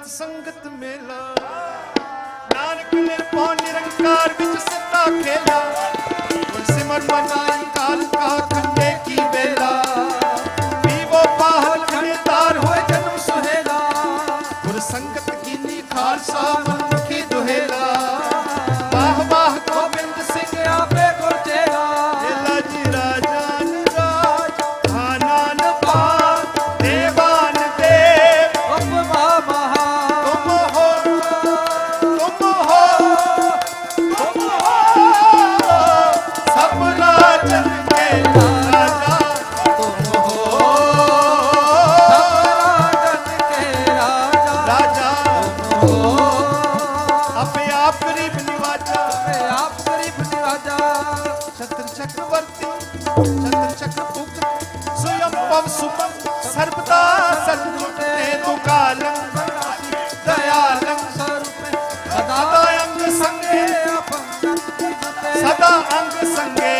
ਸਤ ਸੰਗਤ ਮੇਲਾ। ਨਾਨਕ ਨਿਰਭਉ ਨਿਰੰਕਾਰ ਵਿੱਚ ਸਿੱਧਾ ਖੇਲਾ। ਸਿਮਰ ਮਨਾਈ ਕਾਲ ਕਾ ਖੰਡੇ ਕੀ ਵੇਲਾ। ਪੀਵੋ ਪਾਹਲ ਖਣੇ ਹੋਏ ਜਨਮ ਸੁਹੇਲਾ। ਗੁਰ ਸੰਗਤ ਕੀਨੀ ਖਾਲਸਾ ਮਨੁਖੀ ਦੁਹੇਲਾ। ਚਤੁਰ ਚਕਰਵਰਤੀ ਚਤੁਰ ਚਕਰਪੁਕ ਸੋਯਮ ਪਵ ਸੁਪਮ ਸਰਬਤਾ ਸਤਜੁਟ ਨੇ ਤੂੰ ਕਾਲ ਦਇਆਲੰ ਸਦਾ ਅੰਗ ਸੰਗੇ ਸਦਾ ਅੰਗ ਸੰਗੇ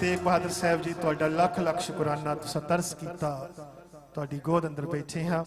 ਤੇਗ ਬਹਾਦਰ ਸਾਹਿਬ ਜੀ, ਤੁਹਾਡਾ ਲੱਖ ਲੱਖ ਸ਼ੁਕਰਾਨਾ। ਤੁਸੀਂ ਤਰਸ ਕੀਤਾ। ਤੁਹਾਡੀ ਗੋਦ ਅੰਦਰ ਬੈਠੇ ਹਾਂ।